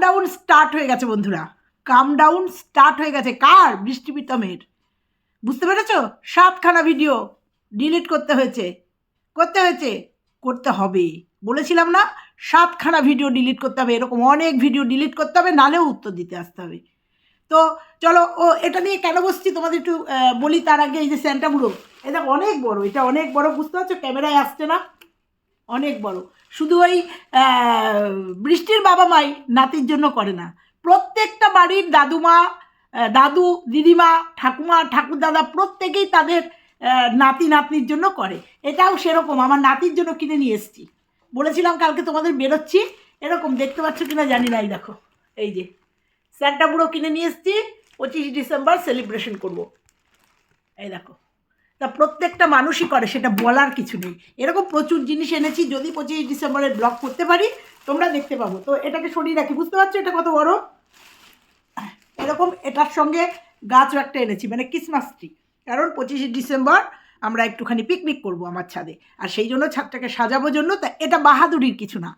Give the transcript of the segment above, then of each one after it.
Down start হয়ে গেছে বন্ধুরা। কাম ডাউন স্টার্ট হয়ে গেছে। কার? বৃষ্টি প্রীতমের বুঝতে পেরেছ? সাতখানা ভিডিও ডিলিট করতে হয়েছে। করতে হয়েছে? করতে হবে। বলেছিলাম না, সাতখানা ভিডিও ডিলিট করতে হবে। এরকম অনেক ভিডিও ডিলিট করতে হবে নালেও উত্তর দিতে আসতে হবে। তো চলো, ও, এটা নিয়ে কেন বসছি? তোমাদের একটু বলি তার আগে এই যে স্যান্টা বুড়ো এটা অনেক বড়, এটা অনেক বড়, বুঝতে পারছ? ক্যামেরায় আসছে না। অনেক বড়। শুধু ওই বৃষ্টির বাবা মাই নাতির জন্য করে না। প্রত্যেকটা বাড়ির দাদুমা দাদু, দিদিমা, ঠাকুমা, ঠাকুরদাদা প্রত্যেকেই তাদের নাতি, নাতনির জন্য করে। এটাও সেরকম। আমার নাতির জন্য কিনে নিয়ে এসেছি। বলেছিলাম কালকে তোমাদের বেরোচ্ছি। এরকম দেখতে পাচ্ছ কিনা জানি না, এই দেখো। এই যে, স্যান্টা বুড়ো কিনে নিয়ে এসেছি। পঁচিশে ডিসেম্বর সেলিব্রেশন করব। এই দেখো। তা প্রত্যেকটা মানুষই করে, সেটা বলার কিছু নেই। এরকম প্রচুর জিনিস এনেছি, যদি পঁচিশ ডিসেম্বরে ব্লগ করতে পারি, তোমরা দেখতে পাবো। তো এটাকে সরিয়ে রাখি, বুঝতে পারছ এটা কত বড়? এরকম এটার সঙ্গে গাছও একটা এনেছি মানে ক্রিসমাস ট্রি কারণ পঁচিশে ডিসেম্বর আমরা একটুখানি পিকনিক করব আমার ছাদে। আর সেই জন্য ছাদটাকে সাজাবো জন্য, তা এটা বাহাদুরির কিছু না।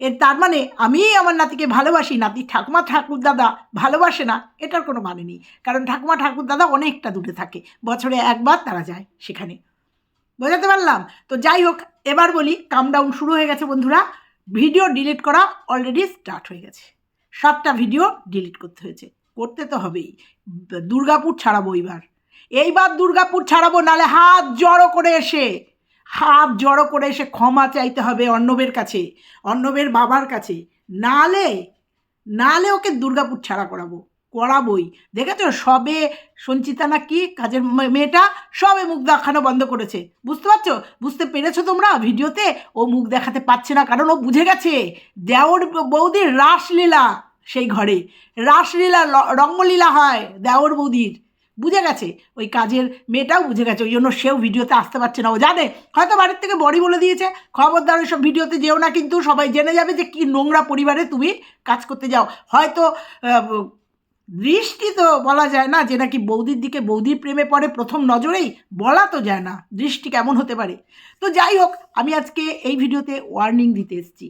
এর তার মানে আমি আমার নাতিকে ভালোবাসি, নাতি ঠাকুমা ঠাকুর দাদা ভালোবাসে না, এটার কোনো মানে নেই। কারণ ঠাকুমা ঠাকুর দাদা অনেকটা দূরে থাকে, বছরে একবার তারা যায় সেখানে। বোঝাতে পারলাম? তো যাই হোক, এবার বলি কাম ডাউন শুরু হয়ে গেছে বন্ধুরা। ভিডিও ডিলিট করা অলরেডি স্টার্ট হয়ে গেছে। সাতটা ভিডিও ডিলিট করতে হয়েছে। করতে তো হবেই। দুর্গাপুর ছাড়াবো এইবার। এইবার দুর্গাপুর ছাড়াবো, নালে হাত জড়ো করে এসে হাত জড়ো করে এসে ক্ষমা চাইতে হবে অর্ণবের কাছে, অর্ণবের বাবার কাছে। নালে নালে ওকে দুর্গাপুর ছাড়া করাবো, করাবই। দেখেছ? সবে সঞ্চিতা না কি, কাজের মেয়েটা সবে মুখ দেখানো বন্ধ করেছে। বুঝতে পারছ? বুঝতে পেরেছ তোমরা? ভিডিওতে ও মুখ দেখাতে পারছে না, কারণ ও বুঝে গেছে। দেওর বৌদির রাসলীলা সেই ঘরে। রাসলীলা রঙ্গলীলা হয় দেওর বৌদির। বুঝে গেছে? ওই কাজের মেয়েটাও বুঝে গেছে। ওই জন্য সেও ভিডিওতে আসতে পারছে না। ও জানে। হয়তো বাড়ির থেকে বড়ি বলে দিয়েছে। খবরদার ওইসব ভিডিওতে যেও না কিন্তু সবাই জেনে যাবে যে কি নোংরা পরিবারে তুমি কাজ করতে যাও। হয়তো দৃষ্টি তো বলা যায় না যে নাকি বৌদির দিকে বৌদির প্রেমে পড়ে প্রথম নজরেই, বলা তো যায় না দৃষ্টি কেমন হতে পারে। তো যাই হোক, আমি আজকে এই ভিডিওতে ওয়ার্নিং দিতে এসেছি।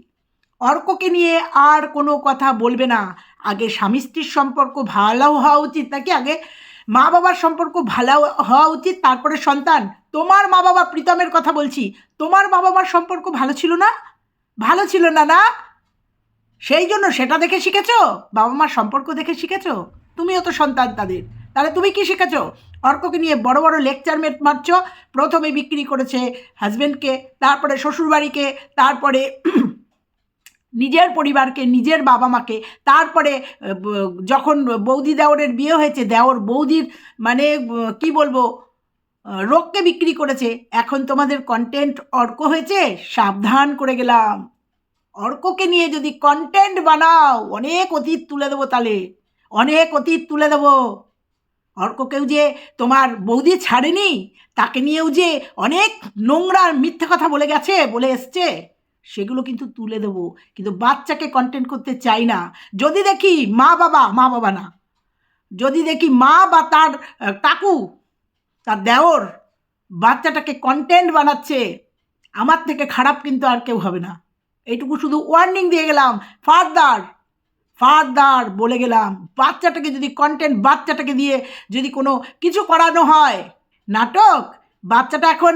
অর্ককে নিয়ে আর কোনো কথা বলবে না। আগে স্বামী স্ত্রীর সম্পর্ক ভালো হওয়া উচিত নাকি আগে মা বাবার সম্পর্ক ভালো হওয়া উচিত, তারপরে সন্তান। তোমার মা বাবা প্রীতমের কথা বলছি, তোমার বাবা মার সম্পর্ক ভালো ছিল না? ভালো ছিল না না? সেই জন্য সেটা দেখে শিখেছো? বাবা মার সম্পর্ক দেখে শিখেছো? তুমিও তো সন্তান তাদের। তাহলে তুমি কি শিখেছো? অর্ককে নিয়ে বড় বড় লেকচার মেট মারছ। প্রথমে বিক্রি করেছে হাজব্যান্ডকে তারপরে শ্বশুরবাড়িকে, তারপরে নিজের পরিবারকে, নিজের বাবা মাকে তারপরে যখন বৌদি দেওরের বিয়ে হয়েছে, দেওর বৌদির মানে কি বলব রোগকে বিক্রি করেছে। এখন তোমাদের কন্টেন্ট অর্ক হয়েছে, সাবধান করে গেলাম। অর্ককে নিয়ে যদি কন্টেন্ট বানাও, অনেক অতীত তুলে দেবো তাহলে অনেক অতীত তুলে দেবো। অর্ককেও যে তোমার বৌদি ছাড়েনি, তাকে নিয়েও যে অনেক নোংরা মিথ্যে কথা বলে গেছে, বলে এসছে। সেগুলো কিন্তু তুলে দেবো। কিন্তু বাচ্চাকে কন্টেন্ট করতে চাই না। যদি দেখি মা বাবা মা বাবা না। যদি দেখি মা বা তার কাকু, তার দেওর বাচ্চাটাকে কন্টেন্ট বানাচ্ছে, আমার থেকে খারাপ কিন্তু আর কেউ হবে না। এইটুকু শুধু ওয়ার্নিং দিয়ে গেলাম। ফারদার ফারদার বলে গেলাম। বাচ্চাটাকে যদি কন্টেন্ট বাচ্চাটাকে দিয়ে যদি কোনো কিছু করানো হয়, নাটক বাচ্চাটা এখন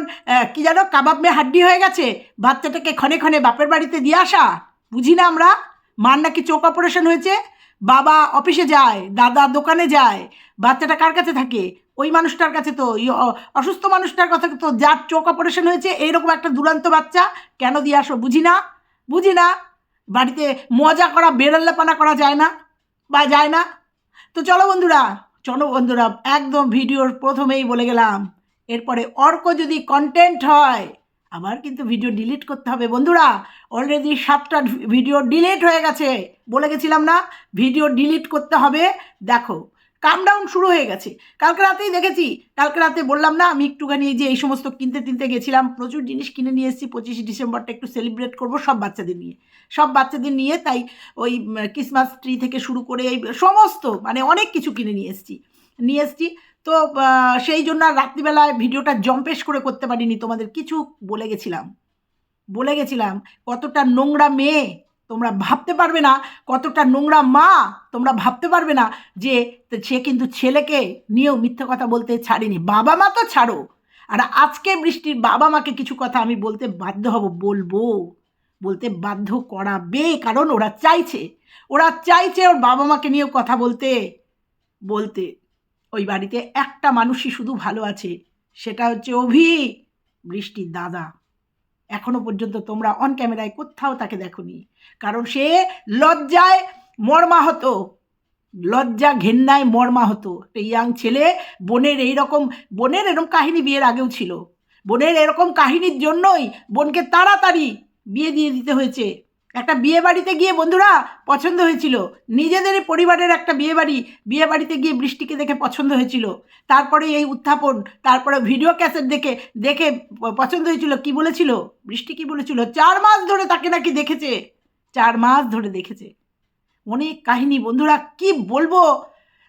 কি জানো, কাবাব মেয়ে হাড্ডি হয়ে গেছে। বাচ্চাটাকে ক্ষণে ক্ষণে বাপের বাড়িতে দিয়ে আসা। বুঝি না আমরা? মার নাকি চোখ অপারেশন হয়েছে? বাবা অফিসে যায়, দাদা দোকানে যায়। বাচ্চাটা কার কাছে থাকে? ওই মানুষটার কাছে তো অসুস্থ মানুষটার কথা তো যার চোখ অপারেশন হয়েছে, এইরকম একটা দুরান্ত বাচ্চা কেন দিয়ে আসো? বুঝি না? বুঝি না? বাড়িতে মজা করা বেরল্লাপানা করা যায় না? বা যায় না? তো চলো বন্ধুরা চলো বন্ধুরা, একদম ভিডিওর প্রথমেই বলে গেলাম। এরপরে অর্ক যদি কন্টেন্ট হয় আবার কিন্তু ভিডিও ডিলিট করতে হবে। বন্ধুরা অলরেডি সাতটা ভিডিও ডিলিট হয়ে গেছে। বলে গেছিলাম না ভিডিও ডিলিট করতে হবে। দেখো কাম ডাউন শুরু হয়ে গেছে। কালকে রাতেই দেখেছি, কালকে রাতে বললাম না, আমি একটুখানি যে এই সমস্ত কিনতে তিনতে গেছিলাম, প্রচুর জিনিস কিনে নিয়ে এসেছি, পঁচিশে ডিসেম্বরটা একটু সেলিব্রেট করব সব বাচ্চাদের নিয়ে। সব বাচ্চাদের নিয়ে তাই ওই ক্রিসমাস ট্রি থেকে শুরু করে এই সমস্ত মানে অনেক কিছু কিনে নিয়ে এসেছি। নিয়ে এসেছি। তো সেই জন্য আর রাত্রিবেলায় ভিডিওটা জম্পেশ করে করতে পারিনি, তোমাদের কিছু বলে গেছিলাম। বলে গেছিলাম, কতটা নোংরা মেয়ে তোমরা ভাবতে পারবে না, কতটা নোংরা মা তোমরা ভাবতে পারবে না যে সে কিন্তু ছেলেকে নিয়েও মিথ্যে কথা বলতে ছাড়েনি। বাবা মা তো ছাড়ো। আর আজকে বৃষ্টির বাবা মাকে কিছু কথা আমি বলতে বাধ্য হব, বলব। বলতে বাধ্য করাবে, কারণ ওরা চাইছে। ওরা চাইছে ওর বাবা মাকে নিয়েও কথা বলতে বলতে। ওই বাড়িতে একটা মানুষই শুধু ভালো আছে, সেটা হচ্ছে অভি, বৃষ্টির দাদা। এখনও পর্যন্ত তোমরা অন ক্যামেরায় কোথাও তাকে দেখোনি, কারণ সে লজ্জায় মর্মাহত, লজ্জা ঘেন্নায় মর্মাহত। একটা ইয়াং ছেলে, বোনের এইরকম, বোনের এরকম কাহিনী বিয়ের আগেও ছিল। বোনের এরকম কাহিনীর জন্যই বোনকে তাড়াতাড়ি বিয়ে দিয়ে দিতে হয়েছে। একটা বিয়ে বাড়িতে গিয়ে বন্ধুরা পছন্দ হয়েছিল। নিজেদের পরিবারের একটা বিয়ে বাড়ি বিয়ে বাড়িতে গিয়ে বৃষ্টিকে দেখে পছন্দ হয়েছিল। তারপরে এই উত্থাপন, তারপরে ভিডিও ক্যাসেট দেখে দেখে পছন্দ হয়েছিল। কি বলেছিল? বৃষ্টি কি বলেছিল? চার মাস ধরে তাকে নাকি দেখেছে। চার মাস ধরে দেখেছে। অনেক কাহিনী। বন্ধুরা, কি বলব?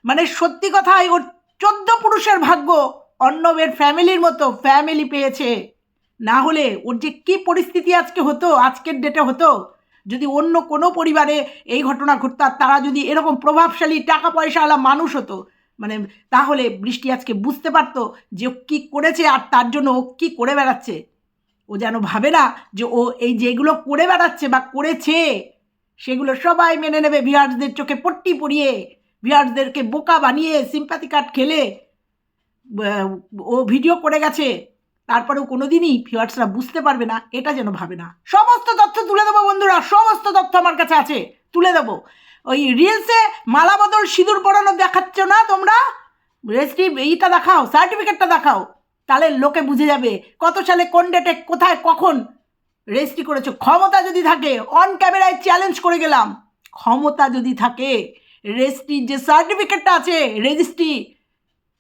মানে সত্যি কথাই ওর চোদ্দ পুরুষের ভাগ্য অন্নবের ফ্যামিলির মতো ফ্যামিলি পেয়েছে। না হলে ওর যে কি পরিস্থিতি আজকে হতো, আজকের ডেটে হতো যদি অন্য কোনো পরিবারে এই ঘটনা ঘটত আর তারা যদি এরকম প্রভাবশালী টাকা পয়সাওয়ালা মানুষ হতো মানে তাহলে বৃষ্টি আজকে বুঝতে পারতো যে ও কী করেছে আর তার জন্য ও কী করে বেড়াচ্ছে। ও যেন ভাবে না যে ও এই যেগুলো করে বেড়াচ্ছে বা করেছে, সেগুলো সবাই মেনে নেবে। ভিউয়ার্সদের চোখে পট্টি পরিয়ে, ভিউয়ার্সদেরকে বোকা বানিয়ে সিম্পাথি কার্ড খেলে ও ভিডিও করে গেছে। তারপরেও কোনো দিনই বুঝতে পারবে না, এটা যেন ভাবে না। সমস্ত তথ্য তুলে দেবো বন্ধুরা, সমস্ত তথ্য আমার কাছে আছে, তুলে দেবো। ওই রিলসে মালা বদল সিঁদুর পরানো দেখাচ্ছ না তোমরা? রেজিস্ট্রি এইটা দেখাও সার্টিফিকেটটা দেখাও, তাহলে লোকে বুঝে যাবে কত সালে কোন ডেটে কোথায়, কখন রেজিস্ট্রি করেছ। ক্ষমতা যদি থাকে অন ক্যামেরায় চ্যালেঞ্জ করে গেলাম। ক্ষমতা যদি থাকে রেজিস্ট্রির যে সার্টিফিকেটটা আছে রেজিস্ট্রি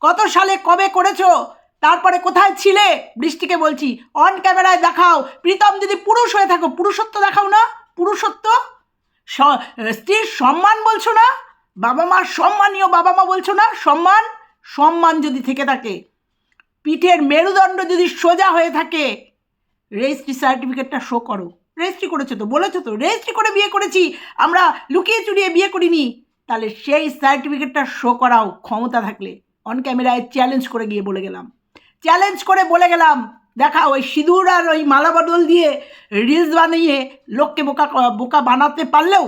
কত সালে কবে করেছ তারপরে কোথায় ছিলে? বৃষ্টিকে বলছি। অন ক্যামেরায় দেখাও। প্রীতম যদি পুরুষ হয়ে থাকো, পুরুষত্ব দেখাও না? পুরুষত্ব? স্ত্রীর সম্মান বলছো না? বাবা মার সম্মানীয় বাবা মা বলছো না? সম্মান? সম্মান যদি থেকে থাকে। পিঠের মেরুদণ্ড যদি সোজা হয়ে থাকে রেজিস্ট্রি সার্টিফিকেটটা শো করো। রেজিস্ট্রি করেছ তো, বলেছ তো রেজিস্ট্রি করে বিয়ে করেছি। আমরা লুকিয়ে চুরিয়ে বিয়ে করিনি। তাহলে সেই সার্টিফিকেটটা শো করাও ক্ষমতা থাকলে। অন ক্যামেরায় চ্যালেঞ্জ করে গিয়ে বলে গেলাম। চ্যালেঞ্জ করে বলে গেলাম, দেখা, ওই সিঁদুর আর ওই মালা বদল দিয়ে রিলস বানিয়ে লোককে বোকা বোকা বানাতে পারলেও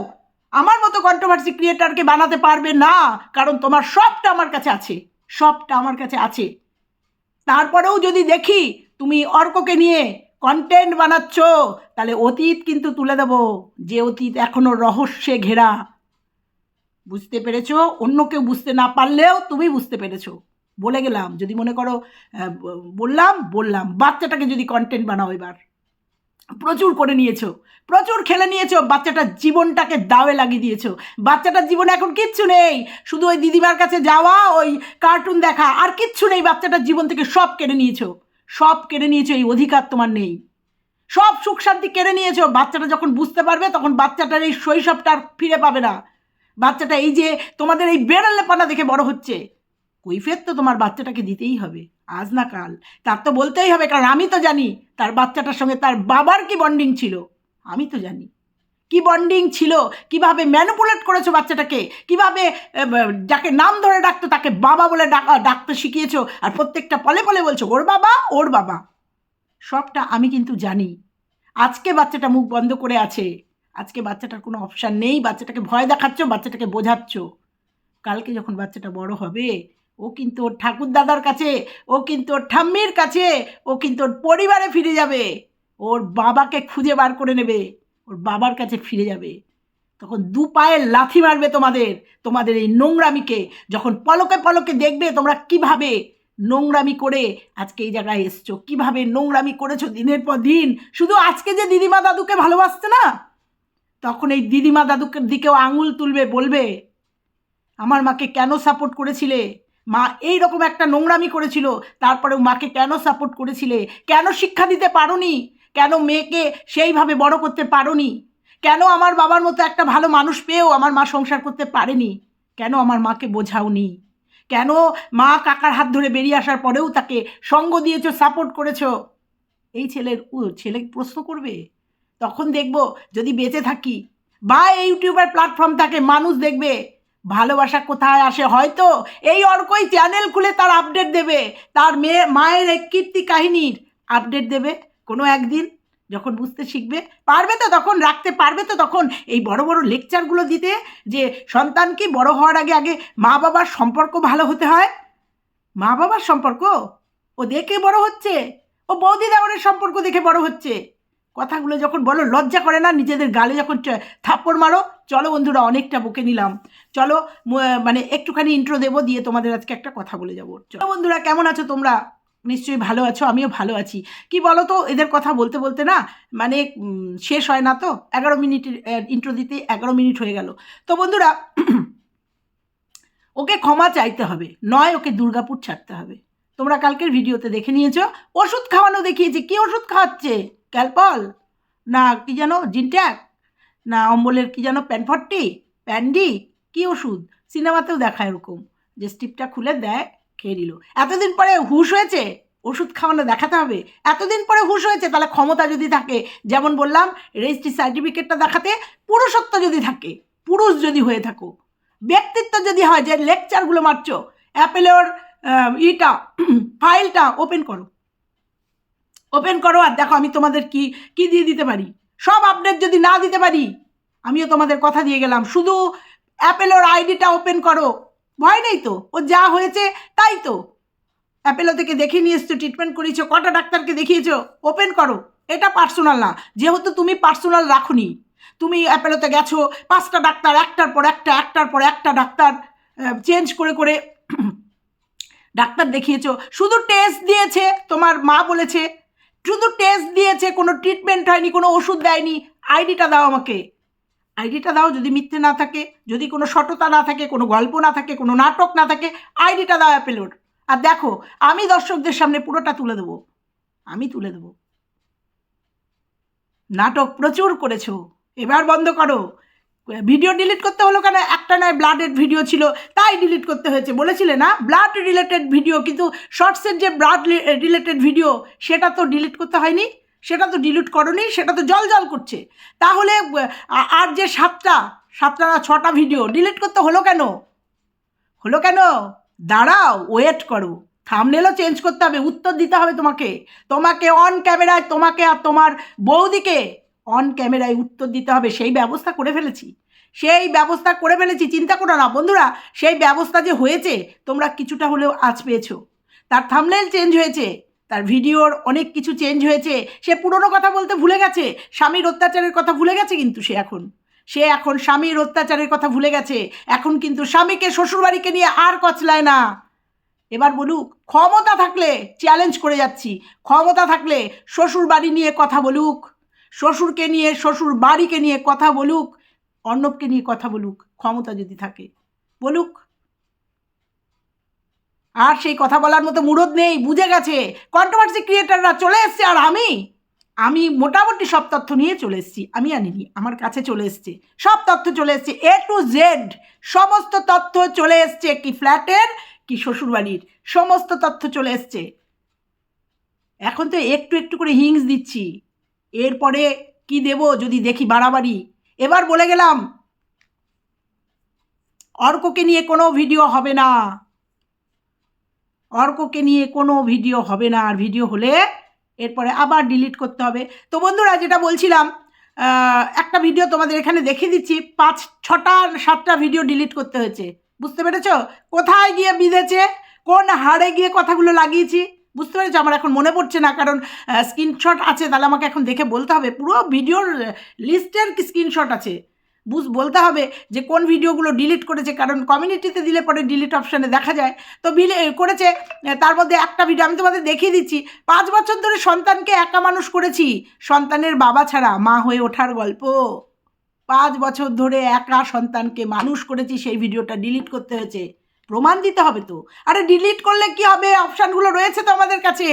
আমার মতো কন্ট্রোভার্সি ক্রিয়েটারকে বানাতে পারবে না, কারণ তোমার সবটা আমার কাছে আছে, সবটা আমার কাছে আছে। তারপরেও যদি দেখি তুমি অর্ককে নিয়ে কন্টেন্ট বানাচ্ছ, তাহলে অতীত কিন্তু তুলে দেব, যে অতীত এখনও রহস্যে ঘেরা। বুঝতে পেরেছ? অন্য কেউ বুঝতে না পারলেও তুমি বুঝতে পেরেছ। বলে গেলাম, যদি মনে করো বললাম বললাম, বাচ্চাটাকে যদি কন্টেন্ট বানাও এবার। প্রচুর করে নিয়েছো, প্রচুর খেলে নিয়েছো বাচ্চাটার জীবনটাকে দাওয়ে লাগিয়ে দিয়েছ। বাচ্চাটার জীবনে এখন কিচ্ছু নেই, শুধু ওই দিদিমার কাছে যাওয়া, ওই কার্টুন দেখা, আর কিচ্ছু নেই, বাচ্চাটার জীবন থেকে সব কেড়ে নিয়েছো। সব কেড়ে নিয়েছো, এই অধিকার তোমার নেই। সব সুখ শান্তি কেড়ে নিয়েছো, বাচ্চাটা যখন বুঝতে পারবে, তখন বাচ্চাটার এই শৈশবটা আর ফিরে পাবে না। বাচ্চাটা এই যে তোমাদের এই বেড়ালে পানা দেখে বড় হচ্ছে। কৈফিয়ত তো তোমার বাচ্চাটাকে দিতেই হবে, আজ না কাল। তার তো বলতেই হবে, কারণ আমি তো জানি তার বাচ্চাটার সঙ্গে তার বাবার কি বন্ডিং ছিল। আমি তো জানি। কি বন্ডিং ছিল? কীভাবে ম্যানুপুলেট করেছ বাচ্চাটাকে? কীভাবে যাকে নাম ধরে ডাকতো তাকে বাবা বলে ডাকা ডাকতে শিখিয়েছো? আর প্রত্যেকটা পলে পলে বলছো, ওর বাবা ওর বাবা। সবটা আমি কিন্তু জানি। আজকে বাচ্চাটা মুখ বন্ধ করে আছে। আজকে বাচ্চাটার কোনো অপশান নেই। বাচ্চাটাকে ভয় দেখাচ্ছ, বাচ্চাটাকে বোঝাচ্ছ। কালকে যখন বাচ্চাটা বড় হবে ও কিন্তু ওর ঠাকুর দাদার কাছে, ও কিন্তু ওর ঠাম্মির কাছে, ও কিন্তু ওর পরিবারে ফিরে যাবে। ওর বাবাকে খুঁজে বার করে নেবে, ওর বাবার কাছে ফিরে যাবে। তখন দু পায়ে লাথি মারবে তোমাদের তোমাদের এই নোংরামিকে। যখন পলকে পলকে দেখবে তোমরা কীভাবে নোংরামি করে আজকে এই জায়গায় এসছো, কীভাবে নোংরামি করেছ দিনের পর দিন। শুধু আজকে যে দিদিমা দাদুকে ভালোবাসছে না, তখন এই দিদিমা দাদুকে দিকেও আঙুল তুলবে, বলবে, আমার মাকে কেন সাপোর্ট করেছিলে? মা এই রকম একটা নোংরামি করেছিল, তারপরেও মাকে কেন সাপোর্ট করেছিলে? কেন শিক্ষা দিতে পারোনি? কেন মেয়েকে সেইভাবে বড় করতে পারোনি? কেন আমার বাবার মতো একটা ভালো মানুষ পেয়েও আমার মা সংসার করতে পারেনি? কেন আমার মাকে বোঝাওনি? কেন মা কাকার হাত ধরে বেরিয়ে আসার পরেও তাকে সঙ্গ দিয়েছ সাপোর্ট করেছ? এই ছেলের ছেলে প্রশ্ন করবে? তখন দেখব যদি বেঁচে থাকি। বা এই ইউটিউবের প্ল্যাটফর্ম থাকে মানুষ দেখবে। ভালোবাসা কোথায় আসে হয়তো? এই অর্কই চ্যানেল খুলে তার আপডেট দেবে। তার মেয়ে, মায়ের এক কীর্তি কাহিনীর আপডেট দেবে কোনো একদিন। যখন বুঝতে শিখবে, পারবে তো তখন, রাখতে পারবে তো তখন এই বড় বড় লেকচারগুলো দিতে যে সন্তানকে বড় হওয়ার আগে আগে মা বাবার সম্পর্ক ভালো হতে হয়? মা বাবার সম্পর্ক? ও দেখে বড় হচ্ছে? ও বৌদি দেওয়ারের সম্পর্ক দেখে বড় হচ্ছে? কথাগুলো যখন বলো, লজ্জা করে না? নিজেদের গালে যখন থাপ্পড় মারো? চলো বন্ধুরা, অনেকটা বকে নিলাম। চলো মানে একটুখানি ইন্ট্রো দেবো, দিয়ে তোমাদের আজকে একটা কথা বলে যাব। চলো বন্ধুরা, কেমন আছো তোমরা? নিশ্চয়ই ভালো আছো, আমিও ভালো আছি। কি বলো তো এদের কথা বলতে বলতে না মানে শেষ হয় না তো? এগারো মিনিট ইন্ট্রো দিতে এগারো মিনিট হয়ে গেল। তো বন্ধুরা, ওকে ক্ষমা চাইতে হবে, নয় ওকে দুর্গাপুর ছাড়তে হবে। তোমরা কালকের ভিডিওতে দেখে নিয়েছো, ওষুধ খাওয়ানো দেখিয়েছে। কি ওষুধ খাওয়াচ্ছে? ক্যালপল? না, কি যেন? জিনট্যাক না, অম্বলের কি যেন প্যানফর্টি প্যান্ডি কি ওষুধ? সিনেমাতেও দেখায় এরকম। যে স্টিপটা খুলে দেয়, খেয়ে নিল। এতদিন পরে হুশ হয়েছে? ওষুধ খাওয়ানো দেখাতে হবে। এতদিন পরে হুশ হয়েছে? তাহলে ক্ষমতা যদি থাকে, যেমন বললাম, রেজিস্ট্রি সার্টিফিকেটটা দেখাতে পুরুষত্ব যদি থাকে, পুরুষ যদি হয়ে থাকো, ব্যক্তিত্ব যদি হয়, যে লেকচারগুলো মারছো, অ্যাপেলের ইটা, ফাইলটা ওপেন করো। ওপেন করো আর দেখো আমি তোমাদের কি কি দিয়ে দিতে পারি। সব আপডেট যদি না দিতে পারি, আমিও তোমাদের কথা দিয়ে গেলাম। শুধু অ্যাপেলোর আইডিটা ওপেন করো। ভয় নেই তো? ও যা হয়েছে, তাই তো। অ্যাপেলো থেকে দেখে নিয়ে এসছো ট্রিটমেন্ট করিয়েছো, কটা ডাক্তারকে দেখিয়েছো ওপেন করো। এটা পার্সোনাল না। যেহেতু তুমি পার্সোনাল রাখুনি, তুমি অ্যাপেলোতে গেছো, পাঁচটা ডাক্তার, একটার পর একটা, একটার পর একটা ডাক্তার চেঞ্জ করে করে ডাক্তার দেখিয়েছো। শুধু টেস্ট দিয়েছে, তোমার মা বলেছে শুধু টেস্ট দিয়েছে, কোনো ট্রিটমেন্ট হয়নি, কোনো ওষুধ দেয়নি আইডিটা দাও আমাকে। আইডিটা দাও যদি মিথ্যে না থাকে, যদি কোনো সততা না থাকে, কোনো গল্প না থাকে, কোনো নাটক না থাকে আইডিটা দাও অ্যাপেলোর আর দেখো, আমি দর্শকদের সামনে পুরোটা তুলে দেবো। আমি তুলে দেবো। নাটক প্রচুর করেছ। এবার বন্ধ করো। ভিডিও ডিলিট করতে হলো কেন? একটা নয় ব্লাডের ভিডিও ছিল, তাই ডিলিট করতে হয়েছে। বলেছিলে না? ব্লাড রিলেটেড ভিডিও কিন্তু শর্টসের যে ব্লাড রিলেটেড ভিডিও সেটা তো ডিলিট করতে হয়নি। সেটা তো ডিলিট করনি, সেটা তো জল জল করছে। তাহলে আর যে সাতটা সাতটা না ছটা ভিডিও ডিলিট করতে হলো কেন? হলো কেন? দাঁড়াও ওয়েট করো। থামনেলও চেঞ্জ করতে হবে, উত্তর দিতে হবে তোমাকে। তোমাকে অন ক্যামেরায় তোমাকে আর তোমার বৌদিকে অন ক্যামেরায় উত্তর দিতে হবে, সেই ব্যবস্থা করে ফেলেছি। সেই ব্যবস্থা করে ফেলেছি, চিন্তা করো না, বন্ধুরা, সেই ব্যবস্থা যে হয়েছে, তোমরা কিছুটা হলেও আজ পেয়েছ। তার থামনেল চেঞ্জ হয়েছে, তার ভিডিওর অনেক কিছু চেঞ্জ হয়েছে, সে পুরনো কথা বলতে ভুলে গেছে, স্বামীর অত্যাচারের কথা ভুলে গেছে কিন্তু সে এখন। সে এখন স্বামীর অত্যাচারের কথা ভুলে গেছে, এখন কিন্তু স্বামীকে শ্বশুরবাড়িকে নিয়ে আর কচলায় না। এবার বলুক, ক্ষমতা থাকলে চ্যালেঞ্জ করে যাচ্ছি, ক্ষমতা থাকলে শ্বশুরবাড়ি নিয়ে কথা বলুক। শ্বশুরকে নিয়ে শ্বশুর বাড়িকে নিয়ে কথা বলুক, অর্ণবকে নিয়ে কথা বলুক, ক্ষমতা যদি থাকে, বলুক। আর সেই কথা বলার মতো মুরদ নেই, বুঝে গেছে। কন্ট্রোভার্সি ক্রিয়েটাররা চলে এসছে আর আমি আমি মোটামুটি সব তথ্য নিয়ে চলে এসেছি, আমি আনিনি, আমার কাছে চলে এসছে। সব তথ্য চলে এসছে এ টু জেড সমস্ত তথ্য চলে এসছে কি ফ্ল্যাটের কি শ্বশুরবাড়ির, সমস্ত তথ্য চলে এসছে। এখন তো একটু একটু করে হিংস দিচ্ছি। এরপরে কি দেব যদি দেখি বাড়াবাড়ি? এবার বলে গেলাম, অর্ককে নিয়ে কোনো ভিডিও হবে না। অর্ককে নিয়ে কোনো ভিডিও হবে না, আর ভিডিও হলে এরপরে আবার ডিলিট করতে হবে। তো বন্ধুরা, যেটা বলছিলাম একটা ভিডিও তোমাদের এখানে দেখিয়ে দিচ্ছি, পাঁচ, ছটা, সাতটা ভিডিও ডিলিট করতে হয়েছে। বুঝতে পেরেছ? কোথায় গিয়ে বিঁধেছে? কোন হাড়ে গিয়ে কথাগুলো লাগিয়েছি? বুঝতে পেরেছ আমার এখন মনে পড়ছে না, কারণ স্ক্রিনশট আছে, তাহলে আমাকে এখন দেখে বলতে হবে। পুরো ভিডিওর লিস্টের স্ক্রিনশট আছে? বুঝ, বলতে হবে যে কোন ভিডিওগুলো ডিলিট করেছে, কারণ কমিউনিটিতে দিলে পরে ডিলিট অপশানে দেখা যায়। তো বিলে করেছে তার মধ্যে একটা ভিডিও আমি তোমাদের দেখিয়ে দিচ্ছি। পাঁচ বছর ধরে সন্তানকে একা মানুষ করেছি। সন্তানের বাবা ছাড়া মা হয়ে ওঠার গল্প। পাঁচ বছর ধরে একা সন্তানকে মানুষ করেছি, সেই ভিডিওটা ডিলিট করতে হয়েছে। প্রমাণ দিতে হবে তো। আরে ডিলিট করলে কি হবে? অপশানগুলো রয়েছে তো আমাদের কাছে।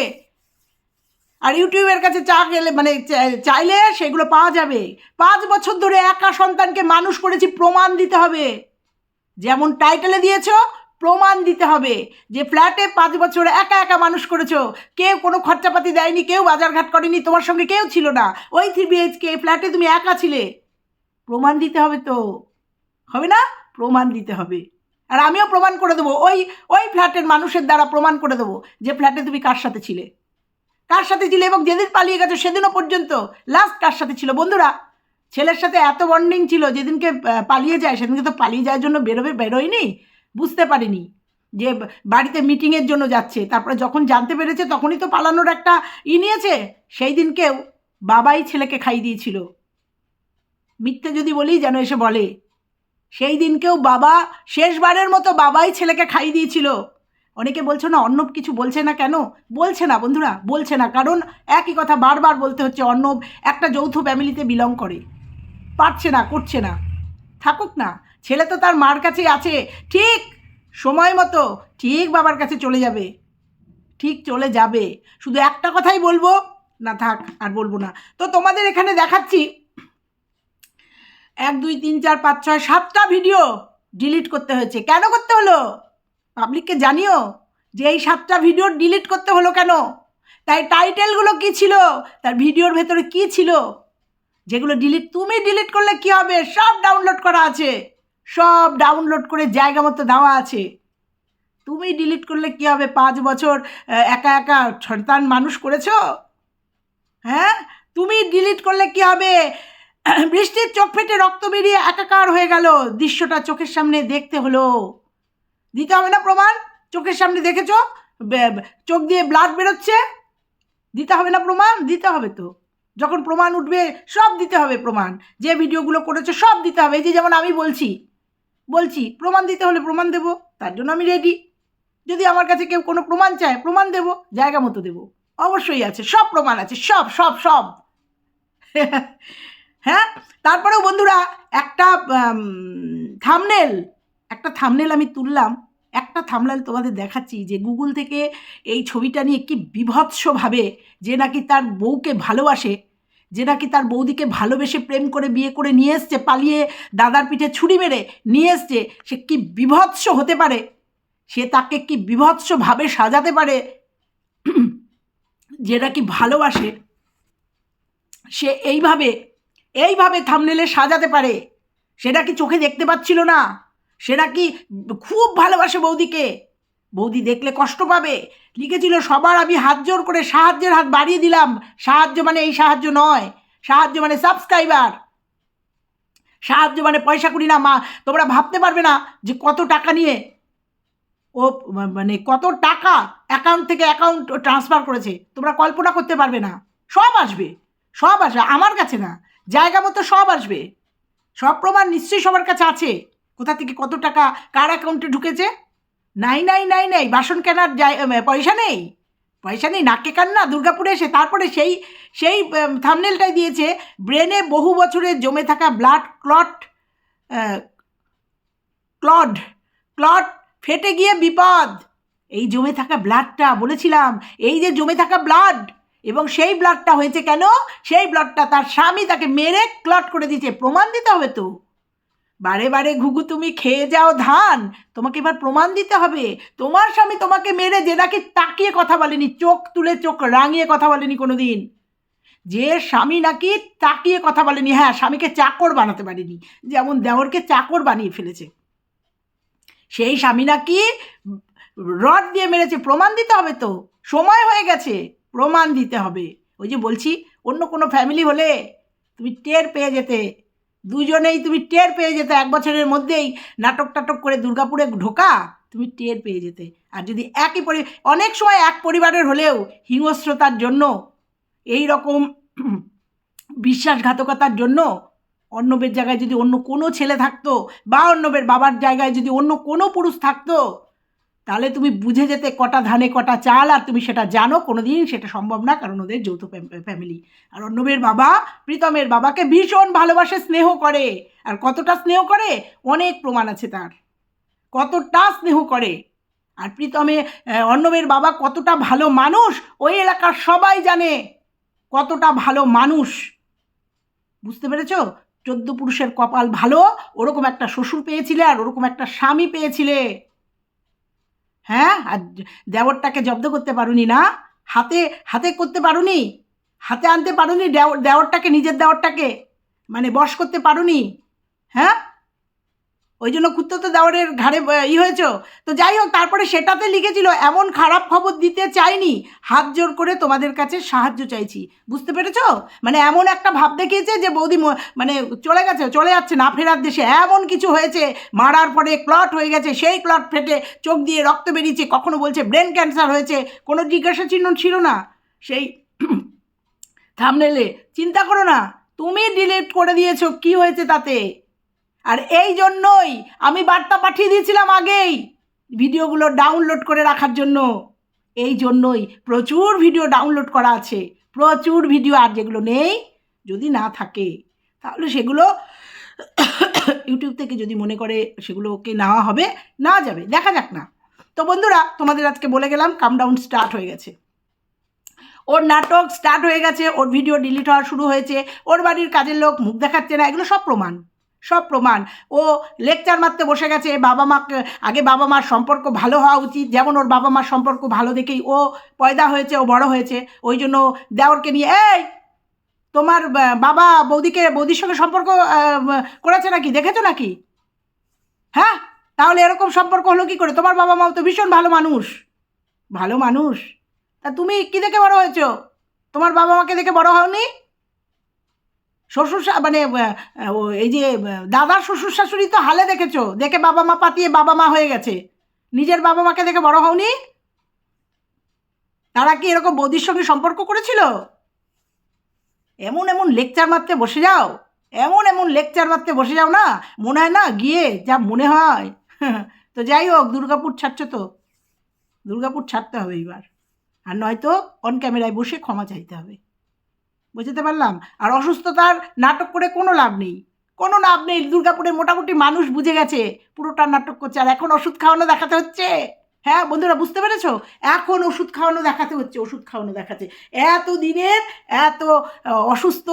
আর ইউটিউবের কাছে চা গেলে মানে চাইলে সেগুলো পাওয়া যাবে। পাঁচ বছর ধরে একা সন্তানকে মানুষ করেছি, প্রমাণ দিতে হবে। যেমন টাইটেলে দিয়েছ, প্রমাণ দিতে হবে। যে ফ্ল্যাটে পাঁচ বছর একা একা মানুষ করেছ, কেউ কোনো খরচাপাতি দেয়নি, কেউ বাজারঘাট করেনি, তোমার সঙ্গে কেউ ছিল না। ওই থ্রি বিএইচকে ফ্ল্যাটে তুমি একা ছিলে। প্রমাণ দিতে হবে তো। হবে না? প্রমাণ দিতে হবে। আর আমিও প্রমাণ করে দেবো। ওই ওই ফ্ল্যাটের মানুষের দ্বারা প্রমাণ করে দেবো যে ফ্ল্যাটে তুমি কার সাথে ছিলে। কার সাথে ছিলে এবং যেদিন পালিয়ে গেছো সেদিনও পর্যন্ত লাস্ট কার সাথে ছিল? বন্ধুরা, ছেলের সাথে এত বন্ডিং ছিল, যেদিনকে পালিয়ে যায়, সেদিনকে তো পালিয়ে যাওয়ার জন্য বেরোবে, বেরোয়নি? বুঝতে পারিনি যে বাড়িতে মিটিংয়ের জন্য যাচ্ছে। তারপরে যখন জানতে পেরেছে, তখনই তো পালানোর একটা ই নিয়েছে। সেই দিনকেও বাবাই ছেলেকে খাইয়ে দিয়েছিল। মিথ্যে যদি বলি, যেন এসে বলে। সেই দিনকেও বাবা, শেষবারের মতো বাবাই ছেলেকে খাইয়ে দিয়েছিল। অনেকে বলছো না, অর্ণব কিছু বলছে না কেন? বলছে না বন্ধুরা, বলছে না। কারণ একই কথা বারবার বলতে হচ্ছে অর্ণব, একটা যৌথ ফ্যামিলিতে বিলং করে। পারছে না, করছে না। থাকুক না, ছেলে তো তার মার কাছেই আছে। ঠিক সময় মতো, ঠিক বাবার কাছে চলে যাবে। ঠিক চলে যাবে। শুধু একটা কথাই বলব? না থাক, আর বলব না। তো তোমাদের এখানে দেখাচ্ছি এক, দুই, তিন, চার, পাঁচ, ছয়, সাতটা ভিডিও ডিলিট করতে হয়েছে। কেন করতে হলো? পাবলিককে জানিও যে এই সাতটা ভিডিও ডিলিট করতে হলো কেন? তাই টাইটেলগুলো কি ছিল? তার ভিডিওর ভেতরে কি ছিল? যেগুলো ডিলিট তুমি ডিলিট করলে কি হবে? সব ডাউনলোড করা আছে। সব ডাউনলোড করে জায়গা মতো দেওয়া আছে। তুমি ডিলিট করলে কি হবে? পাঁচ বছর একা একা সন্তান মানুষ করেছ? হ্যাঁ? তুমি ডিলিট করলে কি হবে? বৃষ্টির চোখ ফেটে রক্ত বেরিয়ে একাকার হয়ে গেল। দৃশ্যটা চোখের সামনে দেখতে হলো। দিতে হবে না প্রমাণ? চোখের সামনে দেখেছ? চোখ দিয়ে ব্লাড বেরোচ্ছে। দিতে হবে না প্রমাণ? দিতে হবে তো। যখন প্রমাণ উঠবে, সব দিতে হবে প্রমাণ। যে ভিডিওগুলো করেছ, সব দিতে হবে। এই যে যেমন আমি বলছি বলছি, প্রমাণ দিতে হলে প্রমাণ দেব, তার জন্য আমি রেডি যদি আমার কাছে কেউ কোনো প্রমাণ চায়, প্রমাণ দেব, জায়গা মতো দেব। অবশ্যই আছে, সব প্রমাণ আছে, সব সব সব। হ্যাঁ? তারপরেও বন্ধুরা, একটা থামনেল একটা থামনেল আমি তুললাম। একটা থামনেল তোমাদের দেখাচ্ছি যে গুগল থেকে এই ছবিটা নিয়ে কি বিভৎসভাবে যে নাকি তার বউকে ভালোবাসে, যে নাকি তার বৌদিকে ভালোবেসে প্রেম করে, বিয়ে করে নিয়ে এসছে, পালিয়ে দাদার পিঠে ছুরি মেরে নিয়ে এসছে, সে কি বিভৎস হতে পারে? সে তাকে কি বিভৎসভাবে সাজাতে পারে? যে নাকি ভালোবাসে, সে এইভাবে এইভাবে থামনেলে সাজাতে পারে। সেটা কি চোখে দেখতে পাচ্ছিল না? সেটা কি খুব ভালোবাসে বৌদিকে। বৌদি দেখলে কষ্ট পাবে। লিখেছিল, সবার আমি হাত জোর করে সাহায্যের হাত বাড়িয়ে দিলাম। সাহায্য মানে এই সাহায্য নয়। সাহায্য মানে সাবস্ক্রাইবার সাহায্য মানে পয়সা কুড়ি না, মা। তোমরা ভাবতে পারবে না যে কত টাকা নিয়ে ও মানে কত টাকা অ্যাকাউন্ট থেকে অ্যাকাউন্ট ট্রান্সফার করেছে। তোমরা কল্পনা করতে পারবে না। সব আসবে। সব আসবে। আমার কাছে না। জায়গা মতো সব আসবে। সব প্রমাণ নিশ্চয়ই সবার কাছে আছে। কোথা থেকে কত টাকা, কার অ্যাকাউন্টে ঢুকেছে? নাই নাই নাই নাই, বাসন কেনার পয়সা নেই। পয়সা নেই, নাকে কান্না, দুর্গাপুরে এসে তারপরে সেই সেই থামনেলটাই দিয়েছে ব্রেনে বহু বছরের জমে থাকা ব্লাড ক্লট ক্লড ক্লট ফেটে গিয়ে বিপদ। এই জমে থাকা ব্লাডটা বলেছিলাম, এই যে জমে থাকা ব্লাড এবং সেই ব্লাডটা হয়েছে কেন? সেই ব্লাডটা তার স্বামী তাকে মেরে ক্লট করে দিয়েছে। প্রমাণ দিতে হবে তো। বারে বারে ঘুঘু, তুমি খেয়ে যাও ধান। তোমাকে এবার প্রমাণ দিতে হবে। তোমার স্বামী তোমাকে মেরে যে নাকি তাকিয়ে কথা বলেনি, চোখ তুলে চোখ রাঙিয়ে কথা বলেনি কোনো দিন যে স্বামী নাকি তাকিয়ে কথা বলেনি হ্যাঁ স্বামীকে চাকর বানাতে পারেনি, যেমন দেওরকে চাকর বানিয়ে ফেলেছে। সেই স্বামী নাকি রড দিয়ে মেরেছে, প্রমাণ দিতে হবে তো। সময় হয়ে গেছে। প্রমাণ দিতে হবে। ওই যে বলছি, অন্য কোনো ফ্যামিলি হলে তুমি টের পেয়ে যেতে। দুজনেই তুমি টের পেয়ে যেতে। এক বছরের মধ্যেই নাটক টাটক করে দুর্গাপুরে ঢোকা, তুমি টের পেয়ে যেতে। আর যদি একই পরি, অনেক সময় এক পরিবারের হলেও হিংস্রতার জন্য, এই রকম বিশ্বাসঘাতকতার জন্য অন্নবের জায়গায় যদি অন্য কোনো ছেলে থাকতো বা অন্নবের বাবার জায়গায় যদি অন্য কোনো পুরুষ থাকতো তাহলে তুমি বুঝে যেতে কটা ধানে কটা চাল, আর তুমি সেটা জানো কোনো দিন সেটা সম্ভব না, কারণ ওদের যৌথ ফ্যামিলি আর অন্নবের বাবা, প্রীতমের বাবাকে ভীষণ ভালোবাসে, স্নেহ করে। আর কতটা স্নেহ করে? অনেক প্রমাণ আছে তার। কতটা স্নেহ করে। আর প্রীতমে অর্ণবের বাবা কতটা ভালো মানুষ, ওই এলাকার সবাই জানে কতটা ভালো মানুষ। বুঝতে পেরেছ? চোদ্দ পুরুষের কপাল ভালো, ওরকম একটা শ্বশুর পেয়েছিলে, আর ওরকম একটা স্বামী পেয়েছিলে। হ্যাঁ? আর দেওরটাকে জব্দ করতে পারুনি না? হাতে হাতে করতে পারুনি? হাতে আনতে পারুনি দেওয়ারটাকে দেওরটাকে, নিজের দেওরটাকে? মানে বশ করতে পারুনি? হ্যাঁ? ওই জন্য কুত্তো তো দেওয়ারের ঘাড়ে ই হয়েছ? তো যাই হোক, তারপরে সেটাতে লিখেছিল, এমন খারাপ খবর দিতে চাইনি। হাত জোর করে তোমাদের কাছে সাহায্য চাইছি। বুঝতে পেরেছ? মানে এমন একটা ভাব দেখিয়েছে যে বৌদি মানে চলে গেছে, চলে যাচ্ছে না ফেরার দেশে। এমন কিছু হয়েছে, মারার পরে ক্লট হয়ে গেছে, সেই ক্লট ফেটে চোখ দিয়ে রক্ত বেরিয়েছে, কখনো বলছে ব্রেন ক্যান্সার হয়েছে, কোনো জিজ্ঞাসা চিহ্ন ছিল না। সেই থামনেলে, চিন্তা করো না, তুমি ডিলিট করে দিয়েছ, কি হয়েছে তাতে? আর এই জন্যই আমি বার্তা পাঠিয়ে দিয়েছিলাম আগেই, ভিডিওগুলো ডাউনলোড করে রাখার জন্য। এই জন্যই প্রচুর ভিডিও ডাউনলোড করা আছে, প্রচুর ভিডিও আর যেগুলো নেই যদি না থাকে, তাহলে সেগুলো ইউটিউব থেকে যদি মনে করে সেগুলোকে নেওয়া হবে, না যাবে, দেখা যাক না। তো বন্ধুরা, তোমাদের আজকে বলে গেলাম কাম ডাউন স্টার্ট হয়ে গেছে। ওর নাটক স্টার্ট হয়ে গেছে, ওর ভিডিও ডিলিট হওয়া শুরু হয়েছে, ওর বাড়ির কাজের লোক মুখ দেখাচ্ছে না, এগুলো সব প্রমাণ। সব প্রমাণ। ও লেকচার মারতে বসে গেছে, বাবা মাকে আগে বাবা মার সম্পর্ক ভালো হওয়া উচিত, যেমন ওর বাবা মার সম্পর্ক ভালো দেখেই ও পয়দা হয়েছে, ও বড় হয়েছে, ওই জন্য দেওরকে নিয়ে, এই, তোমার বাবা বৌদিকে, বৌদির সঙ্গে সম্পর্ক করেছে নাকি, দেখেছ নাকি? হ্যাঁ তাহলে এরকম সম্পর্ক হলো কি করে? তোমার বাবা মাও তো ভীষণ ভালো মানুষ। ভালো মানুষ? তা তুমি কি দেখে বড় হয়েছো? তোমার বাবা মাকে দেখে বড় হওনি? শ্বশুর মানে এই যে দাদার শ্বশুর শাশুড়ি তো হালে দেখেছ, দেখে বাবা মা পাতিয়ে বাবা মা হয়ে গেছে। নিজের বাবা মাকে দেখে বড় হওনি? তারা কি এরকম বৌদির সঙ্গে সম্পর্ক করেছিল? এমন এমন লেকচার মারতে বসে যাও, এমন এমন লেকচার মারতে বসে যাও না, মনে হয় না গিয়ে যা মনে হয়। তো যাই হোক, দুর্গাপুর ছাড়ছো তো। দুর্গাপুর ছাড়তে হবে এবার আর নয়তো অন ক্যামেরায় বসে ক্ষমা চাইতে হবে। বুঝতে পারলাম? আর অসুস্থতার নাটক করে কোনো লাভ নেই। কোনো লাভ নেই। দুর্গাপুরে মোটামুটি মানুষ বুঝে গেছে, পুরোটা নাটক করছে। আর এখন ওষুধ খাওয়ানো দেখাতে হচ্ছে? হ্যাঁ বন্ধুরা, বুঝতে পেরেছ? এখন ওষুধ খাওয়ানো দেখাতে হচ্ছে, ওষুধ খাওয়ানো দেখাচ্ছে। এত দিনের এত অসুস্থ,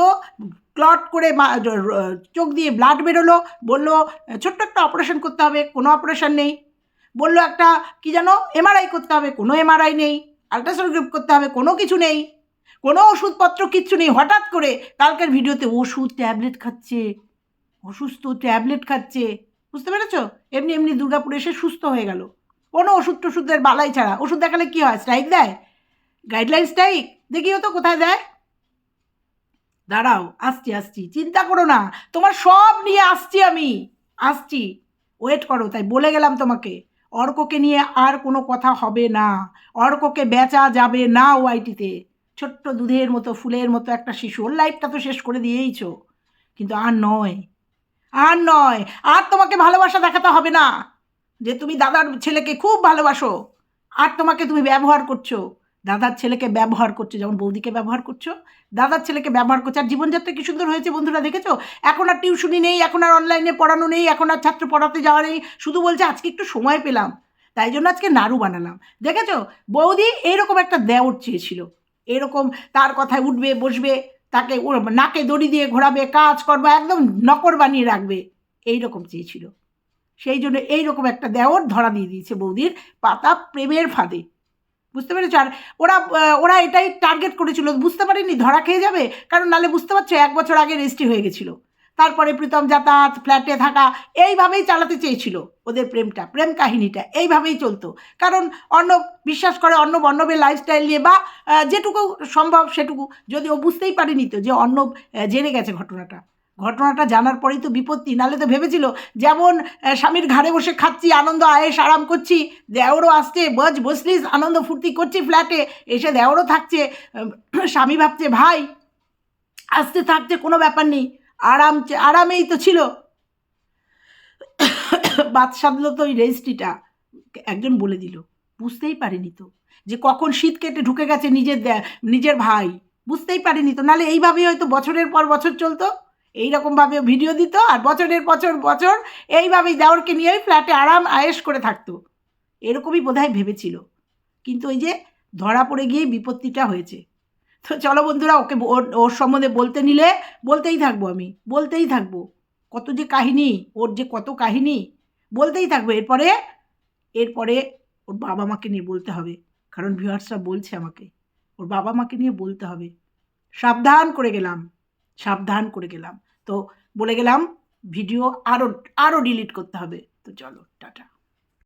ক্লট করে চোখ দিয়ে ব্লাড বেরোলো, বলল, ছোট্ট একটা অপারেশন করতে হবে, কোনো অপারেশন নেই। বলল একটা, কি জানো? এমআরআই করতে হবে, কোনো এমআরআই নেই। আলট্রাসোনোগ্রাফ করতে হবে, কোনো কিছু নেই। কোনো ওষুধপত্র কিচ্ছু নেই। হঠাৎ করে কালকের ভিডিওতে ওষুধ ট্যাবলেট খাচ্ছে, অসুস্থ ট্যাবলেট খাচ্ছে, বুঝতে পেরেছ? এমনি এমনি দুর্গাপুরে এসে সুস্থ হয়ে গেল। কোনো ওষুধ টষুধের বালাই ছাড়া। ওষুধ দেখালে কি হয়? স্ট্রাইক দেয়? গাইডলাইন স্ট্রাইক দেখিও তো কোথায় দেয়? দাঁড়াও, আসছি আসছি। চিন্তা করো না। তোমার সব নিয়ে আসছি আমি। আসছি। ওয়েট করো, তাই বলে গেলাম তোমাকে। অর্ককে নিয়ে আর কোনো কথা হবে না। অর্ককে বেচা যাবে না ওয়াইটিতে ছোট্ট দুধের মতো, ফুলের মতো একটা শিশু। ওর লাইফটা তো শেষ করে দিয়েইছ। কিন্তু আর নয়। আর নয়। আর তোমাকে ভালোবাসা দেখাতে হবে না। যে তুমি দাদার ছেলেকে খুব ভালোবাসো। আর তোমাকে তুমি ব্যবহার করছ। দাদার ছেলেকে ব্যবহার করছ। যেমন বৌদিকে ব্যবহার করছ। দাদার ছেলেকে ব্যবহার করছ। আর জীবনযাত্রা কি সুন্দর হয়েছে বন্ধুরা, দেখেছ? এখন আর টিউশনি নেই, এখন আর অনলাইনে পড়ানো নেই, এখন আর ছাত্র পড়াতে যাওয়া নেই। শুধু বলছে, আজকে একটু সময় পেলাম। তাই জন্য আজকে নাড়ু বানালাম। দেখেছ? বৌদি এইরকম একটা দেওর চেয়েছিল। এরকম তার কথায় উঠবে, বসবে, তাকে নাকে দড়ি দিয়ে ঘোরাবে, কাজ করবে, একদম নকর বানিয়ে রাখবে। এই রকম চেয়েছিল। সেই জন্য এই রকম একটা দেওর ধরা দিয়ে দিয়েছে বৌদির পাতা প্রেমের ফাঁদে। বুঝতে পেরেছ? আর ওরা ওরা এটাই টার্গেট করেছিল। বুঝতে পারেনি ধরা খেয়ে যাবে? কারণ নালে বুঝতে পারছ, এক বছর আগে রেজিস্ট্রি হয়ে গেছিল। তারপরে প্রীতম যাতায়াত ফ্ল্যাটে থাকা এইভাবেই চালাতে চেয়েছিল ওদের প্রেমটা প্রেম কাহিনীটা এইভাবেই চলতো। কারণ অর্ণব বিশ্বাস করে অর্ণব অর্ণবের লাইফস্টাইল নিয়ে বা যেটুকু সম্ভব সেটুকু যদি ও বুঝতেই পারেনি তো যে আহ, জেনে গেছে ঘটনাটা। ঘটনাটা জানার পরেই তো বিপত্তি নালে তো ভেবেছিল যেমন স্বামীর ঘাড়ে বসে খাচ্ছি আনন্দ আয়েস আরাম করছি দেওরও আসছে বজ বসলিস আনন্দ ফুর্তি করছি ফ্ল্যাটে এসে দেওরও থাকছে স্বামী ভাবছে ভাই আসতে থাকছে কোনো ব্যাপার নেই। আরাম আরামেই তো ছিল। বাদ সাধলো তো ওই রেজিস্ট্রিটা। একজন বলে দিল, বুঝতেই পারেনি তো যে কখন শীত কেটে ঢুকে গেছে নিজের নিজের ভাই। বুঝতেই পারেনি তো নাহলে এইভাবেই হয়তো বছরের পর বছর চলতো। এইরকমভাবে ভিডিও দিত আর বছরের বছর বছর এইভাবেই দেওরকে নিয়ে ফ্ল্যাটে আরাম আয়েস করে থাকতো। এরকমই বোধহয় ভেবেছিল। কিন্তু ওই যে ধরা পড়ে গিয়েই বিপত্তিটা হয়েছে। তো চলো বন্ধুরা, ওকে ওর ওর সম্বন্ধে বলতে নিলে বলতেই থাকব আমি, বলতেই থাকব। কত যে কাহিনী, ওর যে কত কাহিনী, বলতেই থাকব। এরপরে এরপরে ওর বাবা মাকে নিয়ে বলতে হবে। কারণ ভিউয়ার্সরা বলছে আমাকে, ওর বাবা মাকে নিয়ে বলতে হবে। সাবধান করে গেলাম, সাবধান করে গেলাম। তো বলে গেলাম, ভিডিও আরও আরও ডিলিট করতে হবে। তো চলো, টাটা।